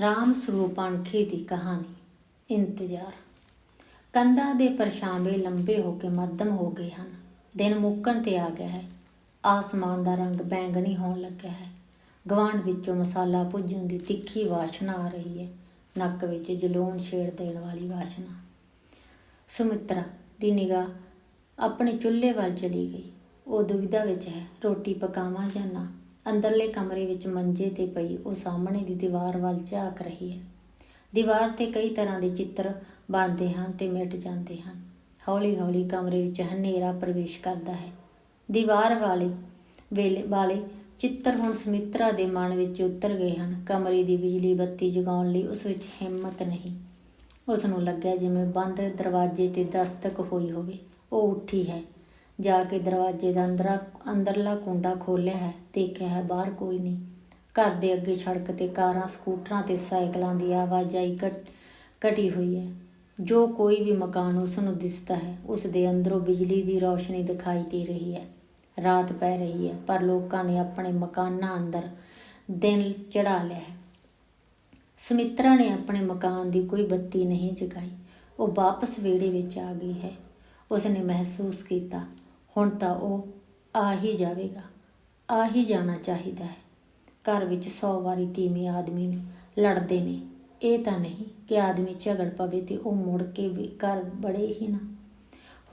ਰਾਮ ਸਰੂਪ ਅਣਖੀ ਦੀ ਕਹਾਣੀ, ਇੰਤਜ਼ਾਰ। ਕੰਧਾਂ ਦੇ ਪਰਛਾਵੇਂ ਲੰਬੇ ਹੋ ਕੇ ਮੱਧਮ ਹੋ ਗਏ ਹਨ। ਦਿਨ ਮੁੱਕਣ ਤੇ ਆ ਗਿਆ ਹੈ। ਆਸਮਾਨ ਦਾ ਰੰਗ ਬੈਂਗਣੀ ਹੋਣ ਲੱਗਾ ਹੈ। ਗਵਾਂਢ ਵਿੱਚੋਂ ਮਸਾਲਾ ਭੁੱਜਣ ਦੀ ਤਿੱਖੀ ਵਾਸ਼ਨਾ ਆ ਰਹੀ ਹੈ। ਨੱਕ ਵਿੱਚ ਜਲੂਣ ਛੇੜ ਦੇਣ ਵਾਲੀ ਵਾਸ਼ਨਾ। ਸੁਮਿਤਰਾ ਦੀ ਨਿਗਾਹ ਆਪਣੇ ਚੁੱਲ੍ਹੇ ਵੱਲ ਚਲੀ ਗਈ। ਉਹ ਦੁਵਿਧਾ ਵਿੱਚ ਹੈ। ਰੋਟੀ ਪਕਾਵਾਂ ਜਾਂ ਨਾ? ਅੰਦਰਲੇ ਕਮਰੇ ਵਿੱਚ ਮੰਜੇ ਤੇ ਪਈ, ਉਹ ਸਾਹਮਣੇ ਦੀ ਦੀਵਾਰ ਵੱਲ ਝਾਕ ਰਹੀ ਹੈ। ਦੀਵਾਰ ਤੇ ਕਈ ਤਰ੍ਹਾਂ ਦੇ ਚਿੱਤਰ ਬਣਦੇ ਹਨ ਤੇ ਮਿਟ ਜਾਂਦੇ ਹਨ। ਹੌਲੀ-ਹੌਲੀ ਕਮਰੇ ਵਿੱਚ ਹਨੇਰਾ ਪ੍ਰਵੇਸ਼ ਕਰਦਾ ਹੈ। ਦੀਵਾਰ ਵਾਲੇ ਵੇਲੇ ਵਾਲੇ ਚਿੱਤਰ ਹੁਣ ਸੁਮਿਤਰਾ ਦੇ ਮਨ ਵਿੱਚ ਉਤਰ ਗਏ ਹਨ। ਕਮਰੇ ਦੀ ਬਿਜਲੀ ਬੱਤੀ ਜਗਾਉਣ ਲਈ ਉਸ ਵਿੱਚ ਹਿੰਮਤ ਨਹੀਂ। ਉਸ ਨੂੰ ਲੱਗਿਆ ਜਿਵੇਂ ਬੰਦ ਦਰਵਾਜ਼ੇ ਤੇ ਦਸਤਕ ਹੋਈ ਹੋਵੇ। ਉਹ ਉੱਠੀ ਹੈ। ਜਾ ਕੇ ਦਰਵਾਜ਼ੇ ਦਾ ਅੰਦਰਾ, ਅੰਦਰਲਾ ਕੁੰਡਾ ਖੋਲ੍ਹਿਆ ਹੈ ਦੇਖਿਆ ਹੈ ਬਾਹਰ ਕੋਈ ਨਹੀਂ। ਘਰ ਦੇ ਅੱਗੇ ਸੜਕ ਤੇ ਕਾਰਾਂ, ਸਕੂਟਰਾਂ ਤੇ ਸਾਈਕਲਾਂ ਦੀ ਆਵਾਜਾਈ ਘਟ, ਘਟੀ ਹੋਈ ਹੈ। ਜੋ ਕੋਈ ਵੀ ਮਕਾਨ ਉਸ ਨੂੰ ਦਿਸਦਾ ਹੈ, ਉਸ ਦੇ ਅੰਦਰੋਂ ਬਿਜਲੀ ਦੀ ਰੌਸ਼ਨੀ ਦਿਖਾਈ ਦੇ ਰਹੀ ਹੈ। ਰਾਤ ਪੈ ਰਹੀ ਹੈ, ਪਰ ਲੋਕਾਂ ਨੇ ਆਪਣੇ ਮਕਾਨਾਂ ਅੰਦਰ ਦਿਨ ਚੜਾ ਲਿਆ ਹੈ। ਸਮਿਤਰਾ ਨੇ ਆਪਣੇ ਮਕਾਨ ਦੀ ਕੋਈ ਬੱਤੀ ਨਹੀਂ ਜਗਾਈ। ਉਹ ਵਾਪਸ ਵਿਹੜੇ ਵਿੱਚ ਆ ਗਈ ਹੈ। ਉਸਨੇ ਮਹਿਸੂਸ ਕੀਤਾ ਹੁਣ ਤਾਂ ਉਹ ਆ ਹੀ ਜਾਵੇਗਾ, ਆ ਹੀ ਜਾਣਾ ਚਾਹੀਦਾ ਹੈ। ਘਰ ਵਿੱਚ 100 ਵਾਰੀ ਤੀਵੀਂ ਆਦਮੀ ਲੜਦੇ ਨੇ, ਇਹ ਤਾਂ ਨਹੀਂ ਕਿ ਆਦਮੀ ਝਗੜ ਪਵੇ ਤੇ ਉਹ ਮੁੜ ਕੇ ਵੀ ਘਰ ਬੜੇ ਹੀ ਨਾ।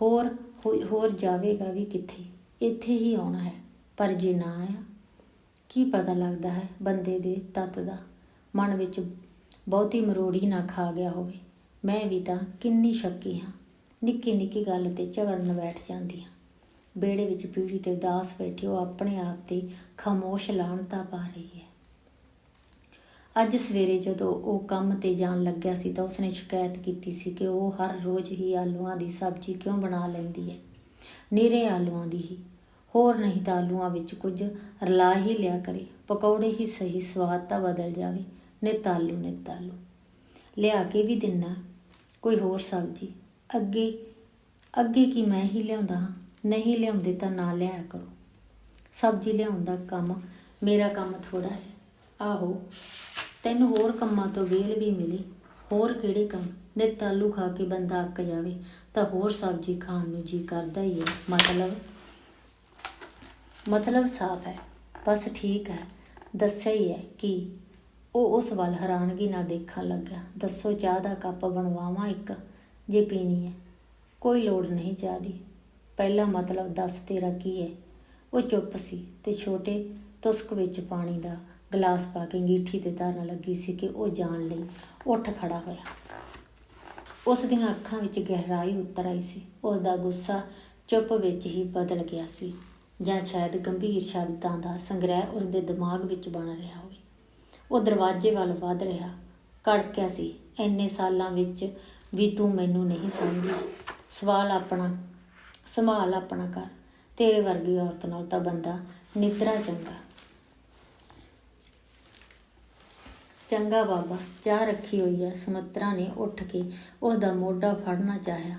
ਹੋਰ, ਹੋ- ਹੋਰ ਜਾਵੇਗਾ ਵੀ ਕਿੱਥੇ? ਇੱਥੇ ਹੀ ਆਉਣਾ ਹੈ। ਪਰ ਜੇ ਨਾ ਆਇਆ, ਕੀ ਪਤਾ ਲੱਗਦਾ ਹੈ ਬੰਦੇ ਦੇ ਤੱਤ ਦਾ? ਮਨ ਵਿੱਚ ਬਹੁਤੀ ਮਰੋੜੀ ਨਾ ਖਾ ਗਿਆ ਹੋਵੇ। ਮੈਂ ਵੀ ਤਾਂ ਕਿੰਨੀ ਸ਼ੱਕੀ ਹਾਂ। ਨਿੱਕੀ ਨਿੱਕੀ ਗੱਲ ਤੇ ਝਗੜਨ ਬੈਠ ਜਾਂਦੀ ਹਾਂ। ਬੇੜੇ ਵਿੱਚ ਪੀੜੀ ਤੇ ਉਦਾਸ ਬੈਠੀ ਉਹ ਆਪਣੇ ਆਪ ਤੇ ਖਾਮੋਸ਼ ਲਾਣਤਾ ਪਾ ਰਹੀ ਹੈ। ਅੱਜ ਸਵੇਰੇ ਜਦੋਂ ਉਹ ਕੰਮ ਤੇ ਜਾਣ ਲੱਗਿਆ ਸੀ ਤਾਂ ਉਸਨੇ ਸ਼ਿਕਾਇਤ ਕੀਤੀ ਸੀ ਕਿ ਉਹ ਹਰ ਰੋਜ਼ ਹੀ ਆਲੂਆਂ ਦੀ ਸਬਜ਼ੀ ਕਿਉਂ ਬਣਾ ਲੈਂਦੀ ਹੈ? ਨਿਰੇ ਆਲੂਆਂ ਦੀ ਹੀ। ਹੋਰ ਨਹੀਂ ਤਾਂ ਆਲੂਆਂ ਵਿੱਚ ਕੁਝ ਰਲਾ ਹੀ ਲਿਆ ਕਰੇ। ਪਕੌੜੇ ਹੀ ਸਹੀ ਸਵਾਦ ਤਾਂ ਬਦਲ ਜਾਵੇ। ਨਿਤ ਆਲੂ ਨਿਤ ਆਲੂ। ਲਿਆ ਕੇ ਵੀ ਦਿਨਾ। ਕੋਈ ਹੋਰ ਸਬਜ਼ੀ? ਅੱਗੇ ਅੱਗੇ ਕੀ ਮੈਂ ਹੀ ਲਿਆਉਂਦਾ ਹਾਂ? ਨਹੀਂ ਲਿਆਉਂਦੇ ਤਾਂ ਨਾ ਲਿਆਇਆ ਕਰੋ। ਸਬਜ਼ੀ ਲਿਆਉਣ ਦਾ ਕੰਮ ਮੇਰਾ ਕੰਮ ਥੋੜਾ ਹੈ। ਆਹੋ, ਤੈਨੂੰ ਹੋਰ ਕੰਮਾਂ ਤੋਂ ਵੇਲ ਵੀ ਮਿਲੀ। ਹੋਰ ਕਿਹੜੇ ਕੰਮ? ਨਿਤ ਤਾਲੂ ਖਾ ਕੇ ਬੰਦਾ ਅੱਕ ਜਾਵੇ, ਤਾਂ ਹੋਰ ਸਬਜ਼ੀ ਖਾਣ ਨੂੰ ਜੀ ਕਰਦਾ ਹੀ ਹੈ। ਮਤਲਬ ਮਤਲਬ ਸਾਫ਼ ਹੈ, ਬਸ ਠੀਕ ਹੈ। ਦੱਸਿਆ ਹੀ ਹੈ ਕਿ ਉਹ ਉਸ ਵੱਲ ਹੈਰਾਨਗੀ ਨਾਲ ਦੇਖਣ ਲੱਗਾ ਦੱਸੋ ਚਾਹ ਦਾ ਕੱਪ ਬਣਵਾਵਾਂ ਇੱਕ? ਜੇ ਪੀਣੀ ਹੈ। ਕੋਈ ਲੋੜ ਨਹੀਂ ਚਾਹ ਦੀ। ਪਹਿਲਾ ਮਤਲਬ ਦੱਸ ਤੇਰਾ ਕੀ ਹੈ ਉਹ ਚੁੱਪ ਸੀ ਤੇ ਛੋਟੇ ਤੁਸਕ ਵਿੱਚ ਪਾਣੀ ਦਾ ਗਲਾਸ ਪਾ ਕੇ ਅੰਗੀਠੀ ਤੇ ਧਰਨ ਲੱਗੀ ਸੀ ਕਿ ਉਹ ਜਾਣ ਲਈ ਉੱਠ ਖੜਾ ਹੋਇਆ। ਉਸ ਦੀਆਂ ਅੱਖਾਂ ਵਿੱਚ ਗਹਿਰਾਈ ਉਤਰ ਆਈ ਸੀ। ਉਸ ਦਾ ਗੁੱਸਾ ਚੁੱਪ ਵਿੱਚ ਹੀ ਬਦਲ ਗਿਆ ਸੀ ਜਾਂ ਸ਼ਾਇਦ ਗੰਭੀਰ ਸ਼ਬਦਾਂ ਦਾ ਸੰਗ੍ਰਹਿ ਉਸ ਦੇ ਦਿਮਾਗ ਵਿੱਚ ਬਣ ਰਿਹਾ ਹੋਵੇ। ਉਹ ਦਰਵਾਜ਼ੇ ਵੱਲ ਵੱਧ ਰਿਹਾ। ਕੜਕਿਆ ਸੀ, ਇੰਨੇ ਸਾਲਾਂ ਵਿੱਚ ਵੀ ਤੂੰ ਮੈਨੂੰ ਨਹੀਂ ਸਮਝੀ। ਸਵਾਲ ਆਪਣਾ ਸੰਭਾਲ ਆਪਣਾ ਘਰ। ਤੇਰੇ ਵਰਗੀ ਔਰਤ ਨਾਲ ਤਾਂ ਬੰਦਾ ਨਿਤਰਾ ਚੰਗਾ। ਚੰਗਾ ਬਾਬਾ, ਚਾਹ ਰੱਖੀ ਹੋਈ ਹੈ। ਸਮਤਰਾ ਨੇ ਉੱਠ ਕੇ ਉਸ ਦਾ ਮੋਢਾ ਫੜਨਾ ਚਾਹਿਆ,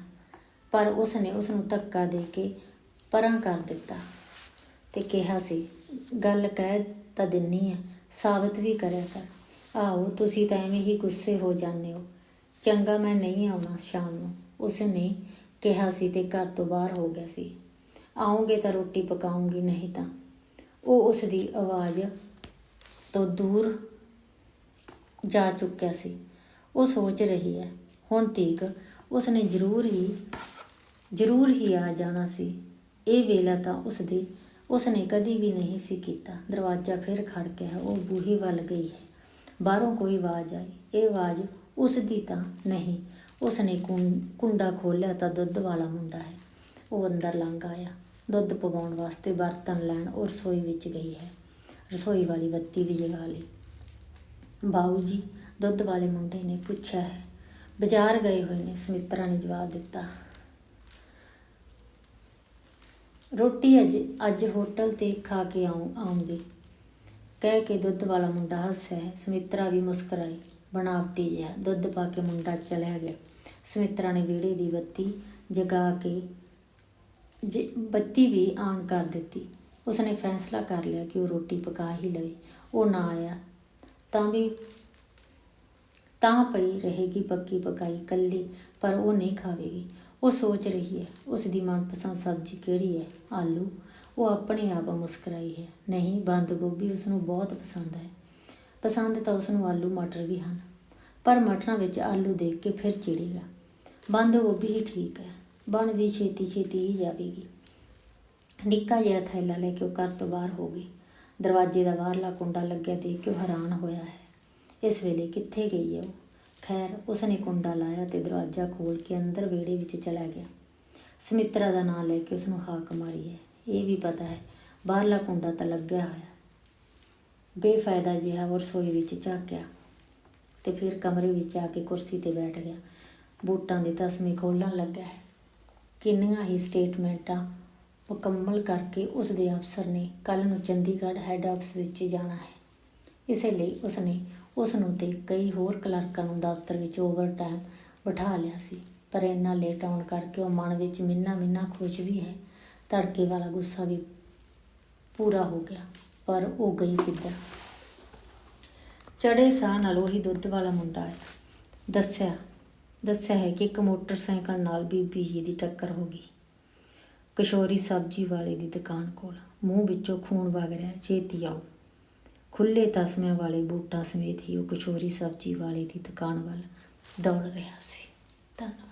ਪਰ ਉਸ ਨੇ ਉਸ ਨੂੰ ਧੱਕਾ ਦੇ ਕੇ ਪਰਾਂ ਕਰ ਦਿੱਤਾ ਤੇ ਕਿਹਾ ਸੀ, ਗੱਲ ਕਹਿ ਤਾਂ ਦਿੰਨੀ ਹੈ ਸਾਬਤ ਵੀ ਕਰਿਆ ਕਰ। ਆਓ ਤੁਸੀਂ ਤਾਂ ਐਵੇਂ ਹੀ ਗੁੱਸੇ ਹੋ ਜਾਂਦੇ ਹੋ। ਚੰਗਾ ਮੈਂ ਨਹੀਂ ਆਉਣਾ ਸ਼ਾਮ ਨੂੰ। ਉਸ ਨੇ ਕਿਹਾ ਸੀ ਤੇ ਘਰ ਤੋਂ ਬਾਹਰ ਹੋ ਗਿਆ ਸੀ। ਆਉਂਗੇ ਤਾਂ ਰੋਟੀ ਪਕਾਉਂਗੀ, ਨਹੀਂ ਤਾਂ। ਉਹ ਉਸ ਦੀ ਆਵਾਜ਼ ਤੋਂ ਦੂਰ ਜਾ ਚੁੱਕਿਆ ਸੀ। ਉਹ ਸੋਚ ਰਹੀ ਹੈ, ਹੁਣ ਤੀਕ ਉਸ ਨੇ ਜ਼ਰੂਰ ਹੀ ਜ਼ਰੂਰ ਹੀ ਆ ਜਾਣਾ ਸੀ। ਇਹ ਵੇਲਾ ਤਾਂ ਉਸ ਦੀ ਉਸ ਨੇ ਕਦੀ ਵੀ ਨਹੀਂ ਸੀ ਕੀਤਾ। ਦਰਵਾਜ਼ਾ ਫਿਰ ਖੜਕਿਆ ਉਹ ਬੂਹੀ ਵੱਲ ਗਈ ਹੈ। ਬਾਹਰੋਂ ਕੋਈ ਆਵਾਜ਼ ਆਈ। ਇਹ ਆਵਾਜ਼ ਉਸ ਦੀ ਤਾਂ ਨਹੀਂ ਉਸ ਨੇ ਕੁੰ- ਕੁੰਡਾ ਖੋਲ੍ਹਿਆ ਤਾਂ ਦੁੱਧ ਵਾਲਾ ਮੁੰਡਾ ਹੈ। ਉਹ ਅੰਦਰ ਲੰਘ ਆਇਆ। ਦੁੱਧ ਪਵਾਉਣ ਵਾਸਤੇ ਬਰਤਨ ਲੈਣ ਉਹ ਰਸੋਈ ਵਿੱਚ ਗਈ ਹੈ। ਰਸੋਈ ਵਾਲੀ ਬੱਤੀ ਵੀ ਜਗਾ ਲਈ। ਬਾਊ ਜੀ, ਦੁੱਧ ਵਾਲੇ ਮੁੰਡੇ ਨੇ ਪੁੱਛਿਆ ਹੈ, ਬਾਜ਼ਾਰ ਗਏ ਹੋਏ ਨੇ? ਸੁਮਿਤਰਾ ਨੇ ਜਵਾਬ ਦਿੱਤਾ। ਰੋਟੀ ਅੱਜ ਅੱਜ ਹੋਟਲ ਤੇ ਖਾ ਕੇ ਆਉਂ, ਆਉਂਗੇ। ਕਹਿ ਕੇ ਦੁੱਧ ਵਾਲਾ ਮੁੰਡਾ ਹੱਸਿਆ ਹੈ। ਸਮਿਤਰਾ ਵੀ ਮੁਸਕਰਾਈ। ਬਣਾਵਟੀ ਜਿਹਾ, ਦੁੱਧ ਪਾ ਕੇ ਮੁੰਡਾ ਚਲਿਆ ਗਿਆ। ਸਮਿਤਰਾ ਨੇ ਵਿਹੜੇ ਦੀ ਬੱਤੀ ਜਗਾ ਕੇ ਜੇ, ਬੱਤੀ ਵੀ ਆਨ ਕਰ ਦਿੱਤੀ। ਉਸਨੇ ਫੈਸਲਾ ਕਰ ਲਿਆ ਕਿ ਉਹ ਰੋਟੀ ਪਕਾ ਹੀ ਲਵੇ। ਉਹ ਨਾ ਆਇਆ, ਤਾਂ ਵੀ, ਤਾਂ ਪਈ ਰਹੇਗੀ ਪੱਕੀ ਪਕਾਈ ਕੱਲੀ ਪਰ ਉਹ ਨਹੀਂ ਖਾਵੇਗੀ। ਉਹ ਸੋਚ ਰਹੀ ਹੈ ਉਸ ਦੀ ਮਨਪਸੰਦ ਸਬਜ਼ੀ ਕਿਹੜੀ ਹੈ? ਆਲੂ। ਉਹ ਆਪਣੇ ਆਪ ਮੁਸਕਰਾਈ ਹੈ, ਨਹੀਂ, ਬੰਦ ਗੋਭੀ ਉਸ ਨੂੰ ਬਹੁਤ ਪਸੰਦ ਹੈ। ਪਸੰਦ ਤਾਂ ਉਸ ਨੂੰ ਆਲੂ ਮਟਰ ਵੀ ਹਨ, ਪਰ ਮਟਰਾਂ ਵਿੱਚ ਆਲੂ ਦੇਖ ਕੇ ਫਿਰ ਚਿੜੇਗਾ। ਬੰਦ ਗੋਭੀ ਹੀ ਠੀਕ ਹੈ, ਬਣ ਵੀ ਛੇਤੀ ਛੇਤੀ ਹੀ ਜਾਵੇਗੀ। ਨਿੱਕਾ ਜਿਹਾ ਥੈਲਾ ਲੈ ਕੇ ਉਹ ਘਰ ਤੋਂ ਬਾਹਰ ਹੋ ਗਈ। ਦਰਵਾਜ਼ੇ ਦਾ ਬਾਹਰਲਾ ਕੁੰਡਾ ਲੱਗਿਆ ਦੇਖ ਕੇ ਉਹ ਹੈਰਾਨ ਹੋਇਆ ਹੈ। ਇਸ ਵੇਲੇ ਕਿੱਥੇ ਗਈ ਹੈ ਉਹ? ਖੈਰ, ਉਸਨੇ ਕੁੰਡਾ ਲਾਇਆ ਤੇ ਦਰਵਾਜ਼ਾ ਖੋਲ ਕੇ ਅੰਦਰ ਵਿਹੜੇ ਵਿੱਚ ਚਲਾ ਗਿਆ। ਸਮਿਤਰਾ ਦਾ ਨਾਂ ਲੈ ਕੇ ਉਸ ਨੂੰ ਹਾਕ ਮਾਰੀ ਹੈ। ਇਹ ਵੀ ਪਤਾ ਹੈ, ਬਾਹਰਲਾ ਕੁੰਡਾ ਤਾਂ ਲੱਗਿਆ ਹੋਇਆ। ਬੇਫਾਇਦਾ ਜਿਹਾ ਉਹ ਰਸੋਈ ਵਿੱਚ ਝਾਕਿਆ ਤੇ ਫਿਰ ਕਮਰੇ ਵਿੱਚ ਆ ਕੇ ਕੁਰਸੀ ਤੇ ਬੈਠ ਗਿਆ। ਬੂਟਾਂ ਦੇ ਤਸਮੀ ਖੋਲਣ ਲੱਗਾ ਹੈ। ਕਿੰਨੀਆਂ ਹੀ ਸਟੇਟਮੈਂਟਾਂ ਮੁਕੰਮਲ ਕਰਕੇ ਉਸ ਦੇ ਅਫਸਰ ਨੇ ਕੱਲ ਨੂੰ ਚੰਡੀਗੜ੍ਹ ਹੈੱਡ ਆਫਿਸ ਵਿੱਚ ਜਾਣਾ ਹੈ। ਇਸੇ ਲਈ ਉਸਨੇ ਉਸ ਨੂੰ ਤੇ ਕਈ ਹੋਰ ਕਲਰਕਾਂ ਨੂੰ ਦਫ਼ਤਰ ਵਿੱਚ ਓਵਰਟਾਈਮ ਬਿਠਾ ਲਿਆ ਸੀ। ਪਰ ਇੰਨਾ ਲੇਟ ਆਉਣ ਕਰਕੇ ਉਹ ਮਨ ਵਿੱਚ ਮਿੰਨਾ ਮਿੰਨਾ ਖੁਸ਼ ਵੀ ਹੈ। ਤੜਕੇ ਵਾਲਾ ਗੁੱਸਾ ਵੀ ਪੂਰਾ ਹੋ ਗਿਆ। ਪਰ ਉਹ ਗਈ ਕਿੱਧਰ? ਚੜੇ ਸਾਹ ਨਾਲ ਉਹੀ ਦੁੱਧ ਵਾਲਾ ਮੁੰਡਾ ਆਇਆ। ਦੱਸਿਆ ਦੱਸਿਆ ਹੈ ਕਿ ਇੱਕ ਮੋਟਰਸਾਈਕਲ ਨਾਲ ਬੀਬੀ ਜੀ ਦੀ ਟੱਕਰ ਹੋ ਗਈ। ਕਿਸ਼ੋਰੀ ਸਬਜ਼ੀ ਵਾਲੇ ਦੀ ਦੁਕਾਨ ਕੋਲ। ਮੂੰਹ ਵਿੱਚੋਂ ਖੂਨ ਵਗ ਰਿਹਾ ਛੇਤੀ ਆਓ। ਖੁੱਲੇ ਤਸਮਿਆਂ ਵਾਲੇ ਬੂਟਾਂ ਸਮੇਤ ਹੀ ਉਹ ਕਿਸ਼ੋਰੀ ਸਬਜ਼ੀ ਵਾਲੇ ਦੀ ਦੁਕਾਨ ਵੱਲ ਦੌੜ ਰਿਹਾ ਸੀ। ਧੰਨਵਾਦ।